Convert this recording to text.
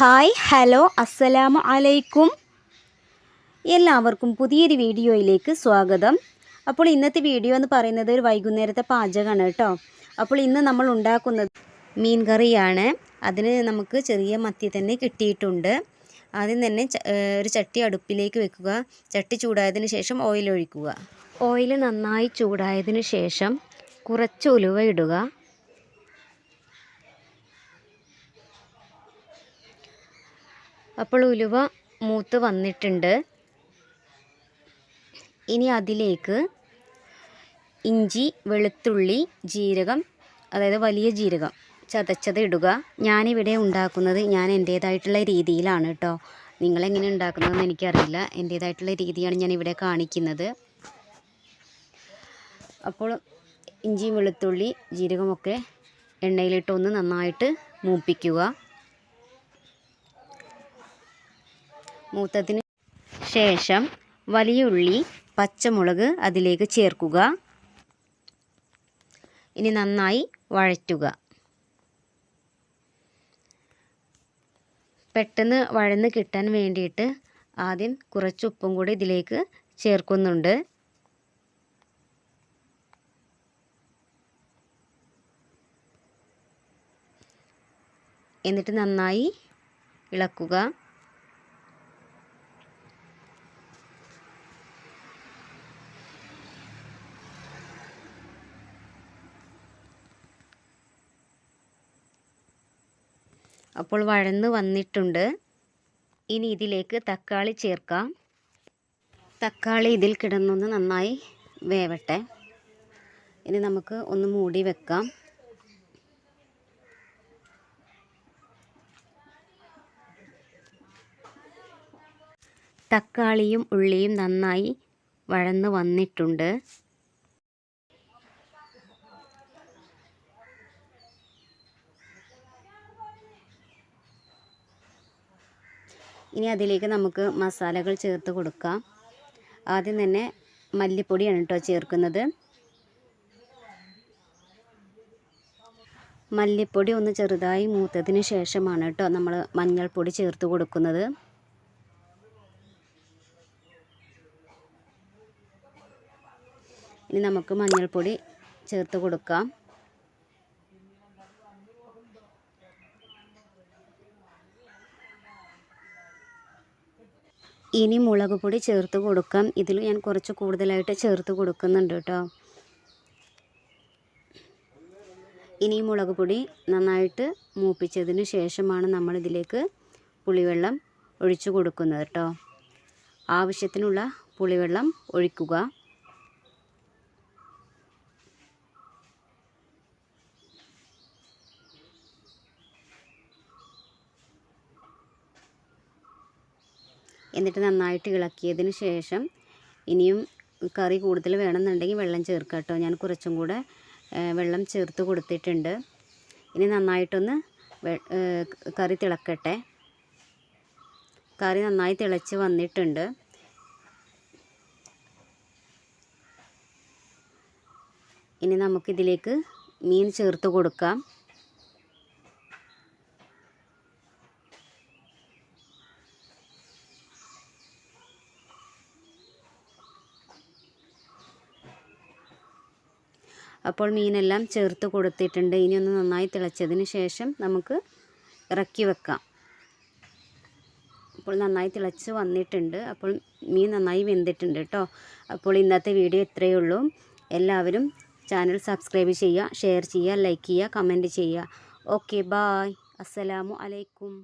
Hi hello അസ്സലാമു അലൈക്കും. എല്ലാവർക്കും പുതിയൊരു വീഡിയോയിലേക്ക് സ്വാഗതം. അപ്പോൾ ഇന്നത്തെ വീഡിയോ എന്ന് പറയുന്നത് ഒരു വൈകുന്നേരത്തെ പാചകമാണ് കേട്ടോ. അപ്പോൾ ഇന്ന് നമ്മൾ ഉണ്ടാക്കുന്നത് മീൻ കറിയാണ് അതിന് നമുക്ക് ചെറിയ മത്തി തന്നെ കിട്ടിയിട്ടുണ്ട്. ആദ്യം തന്നെ ഒരു ചട്ടി അടുപ്പിലേക്ക് വെക്കുക. ചട്ടി ചൂടായതിന് ശേഷം ഓയിൽ ഒഴിക്കുക. ഓയിൽ നന്നായി ചൂടായതിന് ശേഷം കുറച്ച് ഉലുവ ഇടുക. അപ്പോൾ ഉലുവ മൂത്ത് വന്നിട്ടുണ്ട്. ഇനി അതിലേക്ക് ഇഞ്ചി വെളുത്തുള്ളി ജീരകം അതായത് വലിയ ജീരകം ചതച്ചത് ഇടുക. ഞാനിവിടെ ഉണ്ടാക്കുന്നത് ഞാൻ എന്റേതായിട്ടുള്ള രീതിയിലാണ് കേട്ടോ. നിങ്ങളെങ്ങനെ ഉണ്ടാക്കുന്നതെന്ന് എനിക്കറിയില്ല. എന്റേതായിട്ടുള്ള രീതിയാണ് ഞാൻ ഇവിടെ കാണിക്കുന്നത്. അപ്പോൾ ഇഞ്ചിയും വെളുത്തുള്ളി ജീരകമൊക്കെ എണ്ണയിലിട്ട് ഒന്ന് നന്നായിട്ട് മൂപ്പിക്കുക. മൂത്തതിന് ശേഷം വലിയ ഉള്ളി പച്ചമുളക് അതിലേക്ക് ചേർക്കുക. ഇനി നന്നായി വഴറ്റുക. പെട്ടെന്ന് വഴന്ന് കിട്ടാൻ വേണ്ടിയിട്ട് ആദ്യം കുറച്ച് ഉപ്പും കൂടി ഇതിലേക്ക് ചേർക്കുന്നുണ്ട്. എന്നിട്ട് നന്നായി ഇളക്കുക. അപ്പോൾ വഴന്ന് വന്നിട്ടുണ്ട്. ഇനി ഇതിലേക്ക് തക്കാളി ചേർക്കാം. തക്കാളി ഇതിൽ കിടന്നൊന്ന് നന്നായി വേവട്ടെ. ഇനി നമുക്ക് ഒന്ന് മൂടി വെക്കാം. തക്കാളിയും ഉള്ളിയും നന്നായി വഴന്ന് വന്നിട്ടുണ്ട്. ഇനി അതിലേക്ക് നമുക്ക് മസാലകൾ ചേർത്ത് കൊടുക്കാം. ആദ്യം തന്നെ മല്ലിപ്പൊടിയാണ് കേട്ടോ ചേർക്കുന്നത്. മല്ലിപ്പൊടി ഒന്ന് ചെറുതായി മൂത്തതിന് ശേഷമാണ് കേട്ടോ നമ്മൾ മഞ്ഞൾപ്പൊടി ചേർത്ത് കൊടുക്കുന്നത്. ഇനി നമുക്ക് മഞ്ഞൾപ്പൊടി ചേർത്ത് കൊടുക്കാം. ഇനി മുളക് പൊടി ചേർത്ത് കൊടുക്കാം. ഇതിൽ ഞാൻ കുറച്ച് കൂടുതലായിട്ട് ചേർത്ത് കൊടുക്കുന്നുണ്ട് കേട്ടോ. ഇനി മുളക് പൊടി നന്നായിട്ട് മൂപ്പിച്ചതിന് ശേഷമാണ് നമ്മളിതിലേക്ക് പുളിവെള്ളം ഒഴിച്ചു കൊടുക്കുന്നത് കേട്ടോ. ആവശ്യത്തിനുള്ള പുളിവെള്ളം ഒഴിക്കുക. എന്നിട്ട് നന്നായിട്ട് ഇളക്കിയതിന് ശേഷം ഇനിയും കറി കൂടുതൽ വേണമെന്നുണ്ടെങ്കിൽ വെള്ളം ചേർക്കുക കേട്ടോ. ഞാൻ കുറച്ചും കൂടെ വെള്ളം ചേർത്ത് കൊടുത്തിട്ടുണ്ട്. ഇനി നന്നായിട്ടൊന്ന് കറി തിളക്കട്ടെ. കറി നന്നായി തിളച്ച് വന്നിട്ടുണ്ട്. ഇനി നമുക്കിതിലേക്ക് മീൻ ചേർത്ത് കൊടുക്കാം. അപ്പോൾ മീനെല്ലാം ചേർത്ത് കൊടുത്തിട്ടുണ്ട്. ഇനി ഒന്ന് നന്നായി തിളച്ചതിന് ശേഷം നമുക്ക് ഇറക്കി വെക്കാം. അപ്പോൾ നന്നായി തിളച്ച് വന്നിട്ടുണ്ട്. അപ്പോൾ മീൻ നന്നായി വെന്തിട്ടുണ്ട് കേട്ടോ. അപ്പോൾ ഇന്നത്തെ വീഡിയോ ഇത്രയേ ഉള്ളൂ. എല്ലാവരും ചാനൽ സബ്സ്ക്രൈബ് ചെയ്യുക ഷെയർ ചെയ്യുക ലൈക്ക് ചെയ്യുക കമന്റ് ചെയ്യുക. Okay bye. അസ്സലാമു അലൈക്കും.